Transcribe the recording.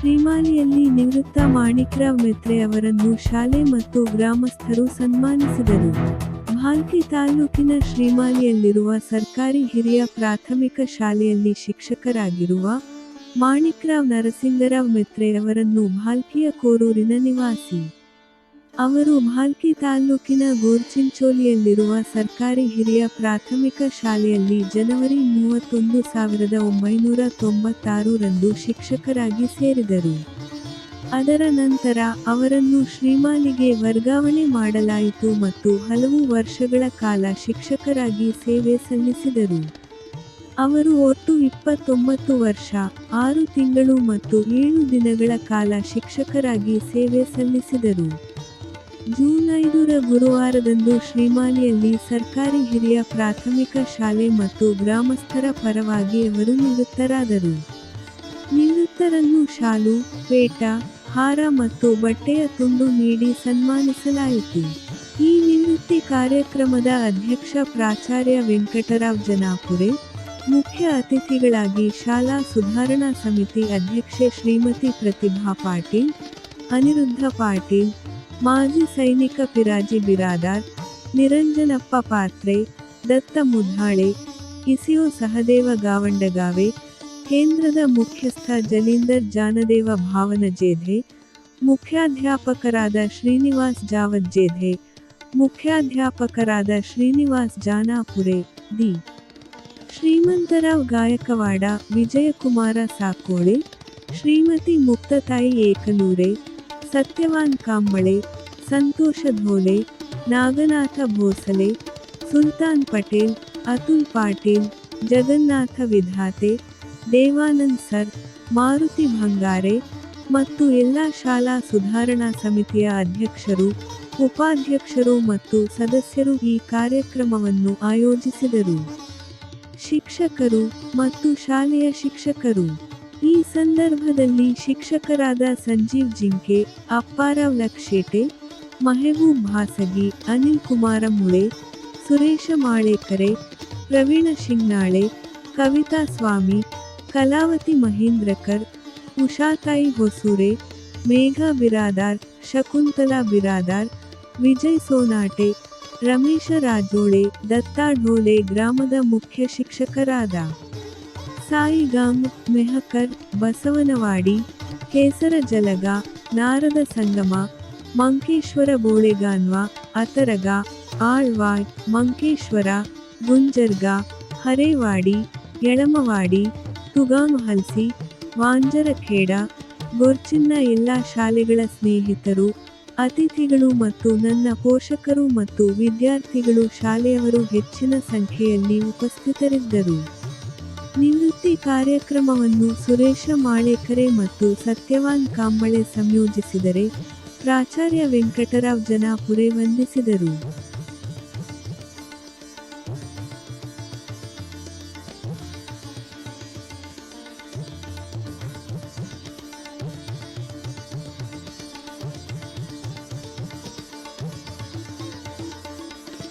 ಶ್ರೀಮಾಲಿಯಲ್ಲಿ ನಿವೃತ್ತ ಮಾಣಿಕ್ರಾವ್ ಮೆತ್ರೆ ಅವರನ್ನು ಶಾಲೆ ಮತ್ತು ಗ್ರಾಮಸ್ಥರು ಸನ್ಮಾನಿಸಿದರು. ಭಾಲ್ಕಿ ತಾಲೂಕಿನ ಶ್ರೀಮಾಲಿಯಲ್ಲಿರುವ ಸರ್ಕಾರಿ ಹಿರಿಯ ಪ್ರಾಥಮಿಕ ಶಾಲೆಯಲ್ಲಿ ಶಿಕ್ಷಕರಾಗಿರುವ ಮಾಣಿಕ್ರಾವ್ ನರಸಿಂಗರಾವ್ ಮೆತ್ರೆ ಅವರನ್ನು ಭಾಲ್ಕಿಯ ಕೋರೂರಿನ ನಿವಾಸಿ. ಅವರು ಭಾಲ್ಕಿ ತಾಲ್ಲೂಕಿನ ಗೋರ್ಚಿಂಚೋಲಿಯಲ್ಲಿರುವ ಸರ್ಕಾರಿ ಹಿರಿಯ ಪ್ರಾಥಮಿಕ ಶಾಲೆಯಲ್ಲಿ ಜನವರಿ ಮೂವತ್ತೊಂದು ಸಾವಿರದ ಒಂಬೈನೂರ ತೊಂಬತ್ತಾರು ರಂದು ಶಿಕ್ಷಕರಾಗಿ ಸೇರಿದರು. ಅದರ ನಂತರ ಅವರನ್ನು ಶ್ರೀಮಾಲಿಗೆ ವರ್ಗಾವಣೆ ಮಾಡಲಾಯಿತು ಮತ್ತು ಹಲವು ವರ್ಷಗಳ ಕಾಲ ಶಿಕ್ಷಕರಾಗಿ ಸೇವೆ ಸಲ್ಲಿಸಿದರು. ಅವರು ಒಟ್ಟು ಇಪ್ಪತ್ತೊಂಬತ್ತು ವರ್ಷ, ಆರು ತಿಂಗಳು ಮತ್ತು ಏಳು ದಿನಗಳ ಕಾಲ ಶಿಕ್ಷಕರಾಗಿ ಸೇವೆ ಸಲ್ಲಿಸಿದರು. ಜೂನ್ ಐದರ ಗುರುವಾರದಂದು ಶ್ರೀಮಾಲಿಯಲ್ಲಿ ಸರ್ಕಾರಿ ಹಿರಿಯ ಪ್ರಾಥಮಿಕ ಶಾಲೆ ಮತ್ತು ಗ್ರಾಮಸ್ಥರ ಪರವಾಗಿ ಅವರು ನಿವೃತ್ತರಾದರು. ನಿವೃತ್ತರನ್ನು ಶಾಲು, ಪೇಟ, ಹಾರ ಮತ್ತು ಬಟ್ಟೆಯ ತುಂಡು ನೀಡಿ ಸನ್ಮಾನಿಸಲಾಯಿತು. ಈ ನಿವೃತ್ತಿ ಕಾರ್ಯಕ್ರಮದ ಅಧ್ಯಕ್ಷ ಪ್ರಾಚಾರ್ಯ ವೆಂಕಟರಾವ್ ಜನಾಪುರೆ, ಮುಖ್ಯ ಅತಿಥಿಗಳಾಗಿ ಶಾಲಾ ಸುಧಾರಣಾ ಸಮಿತಿ ಅಧ್ಯಕ್ಷೆ ಶ್ರೀಮತಿ ಪ್ರತಿಭಾ ಪಾಟೀಲ್, ಅನಿರುದ್ಧ ಪಾಟೀಲ್ ಮಾಜಿ ಸೈನಿಕ ಪಿರಾಜಿ ಬಿರಾದಾರ್ ನಿರಂಜನಪ್ಪ ಪಾತ್ರೆ ದತ್ತ ಮುಧಾಳೆ ಇಸಿಯೋ ಸಹದೇವ ಗಾವಂಡಗಾವೆ ಕೇಂದ್ರದ ಮುಖ್ಯಸ್ಥ ಜಲೀಂದರ್ ಜಾನದೇವ ಭಾವನ ಜೇಧೆ ಮುಖ್ಯಾಧ್ಯಾಪಕರಾದ Srinivas Javad ಜೇಧೆ ಮುಖ್ಯಾಧ್ಯಾಪಕರಾದ Srinivas ಜಾನಾಪುರೆ the Shrimantrao Gaikwad Vijayakumar ಸಾಕೋಳೆ Shrimati ಮುಕ್ತತಾಯಿ ಏಕನೂರೆ Satyavan Kamble, Santosh Dhole, Nagnath Bhosale, Sultan Patel, Atul Patil, Jagannath Vidhate, Devanand sir, Maruti Bhangare ಮತ್ತು ಎಲ್ಲ ಶಾಲಾ ಸುಧಾರಣಾ ಸಮಿತಿಯ ಅಧ್ಯಕ್ಷರು, ಉಪಾಧ್ಯಕ್ಷರು ಮತ್ತು ಸದಸ್ಯರು ಈ ಕಾರ್ಯಕ್ರಮವನ್ನು ಆಯೋಜಿಸಿದರು. ಶಿಕ್ಷಕರು ಮತ್ತು ಶಾಲೆಯ ಶಿಕ್ಷಕರು. ಈ ಸಂದರ್ಭದಲ್ಲಿ ಶಿಕ್ಷಕರಾದ ಸಂಜೀವ್ ಜಿಂಕೆ, ಅಪ್ಪಾರಾವ್ ಲಕ್ಷೇಟೆ ಮಹಬೂಬ್ ಭಾಸಗಿ, ಅನಿಲ್ ಕುಮಾರ ಮುಳೆ, ಸುರೇಶ ಮಾಳೇಕರೆ, ಪ್ರವೀಣ ಶಿಂಗ್ನಾಳೆ, ಕವಿತಾ ಸ್ವಾಮಿ, ಕಲಾವತಿ ಮಹೇಂದ್ರಕರ್, ಉಷಾತಾಯಿ ಹೊಸೂರೆ, ಮೇಘಾ ಬಿರಾದಾರ್, ಶಕುಂತಲಾ ಬಿರಾದಾರ್, ವಿಜಯ್ ಸೋನಾಟೆ, ರಮೇಶ ರಾಜೋಳೆ ದತ್ತಾ ಢೋಲೆ ಗ್ರಾಮದ ಮುಖ್ಯ ಶಿಕ್ಷಕರಾದ ಸಾಯಿಗಾಮ್ ಮೆಹಕರ್, ಬಸವನವಾಡಿ, ಕೇಸರ ಜಲಗ, ನಾರದ ಸಂಗಮ, ಮಂಕೇಶ್ವರ ಬೋಳೆಗಾನ್ವ ಅತರಗ ಆಳ್ವಾಯ್ ಮಂಕೇಶ್ವರ, ಗುಂಜರ್ಗ, ಹರೇವಾಡಿ, ಯಳಮವಾಡಿ ತುಗಾಮ್ ಹಲ್ಸಿ ವಾಂಜರಖೇಡ, ಗೊರ್ಚಿನ್ನ ಎಲ್ಲ ಶಾಲೆಗಳ ಸ್ನೇಹಿತರು, ಅತಿಥಿಗಳು ಮತ್ತು ನನ್ನ ಪೋಷಕರು ಮತ್ತು ವಿದ್ಯಾರ್ಥಿಗಳು ಶಾಲೆಯವರು ಹೆಚ್ಚಿನ ಸಂಖ್ಯೆಯಲ್ಲಿ ಉಪಸ್ಥಿತರಿದ್ದರು. ನಿವೃತ್ತಿ ಕಾರ್ಯಕ್ರಮವನ್ನು ಸುರೇಶ ಮಾಳೇಕರೆ ಮತ್ತು ಸತ್ಯವಾನ್ ಕಾಂಬಳೆ ಸಂಯೋಜಿಸಿದರೆ ಪ್ರಾಚಾರ್ಯ ವೆಂಕಟರಾವ್ ಜನಾಪುರೆ ವಂದಿಸಿದರು.